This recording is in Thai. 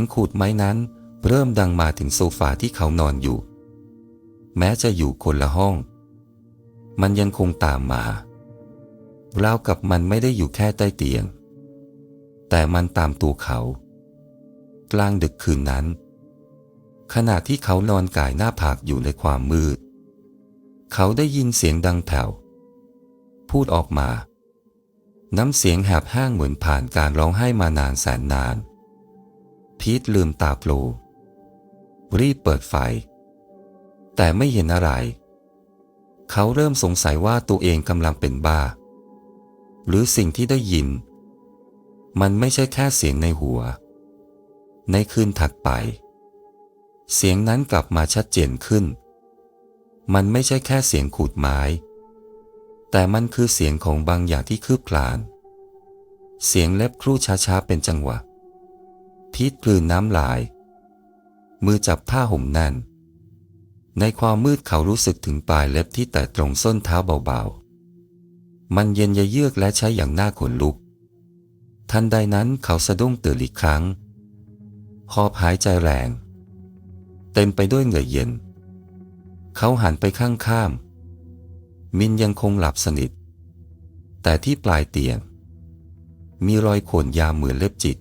งขูดไม้นั้นเริ่มดังมาถึงโซฟาที่เขานอนอยู่ แม้จะอยู่คนละห้อง มันยังคงตามมาราวกับมันไม่ได้อยู่แค่ใต้เตียง แต่มันตามตัวเขา กลางดึกคืนนั้น ขณะที่เขานอนกายหน้าผากอยู่ในความมืด เขาได้ยินเสียงดังแผ่วพูดออกมา น้ำเสียงแหบแห้งเหมือนผ่านการร้องไห้มานานแสนนาน พีทลืมตาโผล่รีบเปิดไฟ แต่ไม่เห็นอะไร เขาเริ่มสงสัยว่าตัวเองกำลังเป็นบ้า หรือสิ่งที่ได้ยิน มันไม่ใช่แค่เสียงในหัว ในคืนถัดไป เสียงนั้นกลับมาชัดเจนขึ้น มันไม่ใช่แค่เสียงขูดไม้ แต่มันคือเสียงของบางอย่างที่คืบคลาน เสียงเล็บครู่ช้าๆเป็นจังหวะ พีทกลืนน้ำลาย มือจับผ้าห่มแน่น ในความมืดเขารู้สึกถึงปลายเล็บที่แตะตรงส้นเท้าเบาๆ มันเย็นยะเยือกและใช้อย่างน่าขนลุก ทันใดนั้นเขาสะดุ้งตื่นอีกครั้งหอบหายใจแรง เต็มไปด้วยเหงื่อเย็น เขาหันไปข้างข้าม มินยังคงหลับสนิท แต่ที่ปลายเตียง มีรอยข่วนยาเหมือนเล็บจิก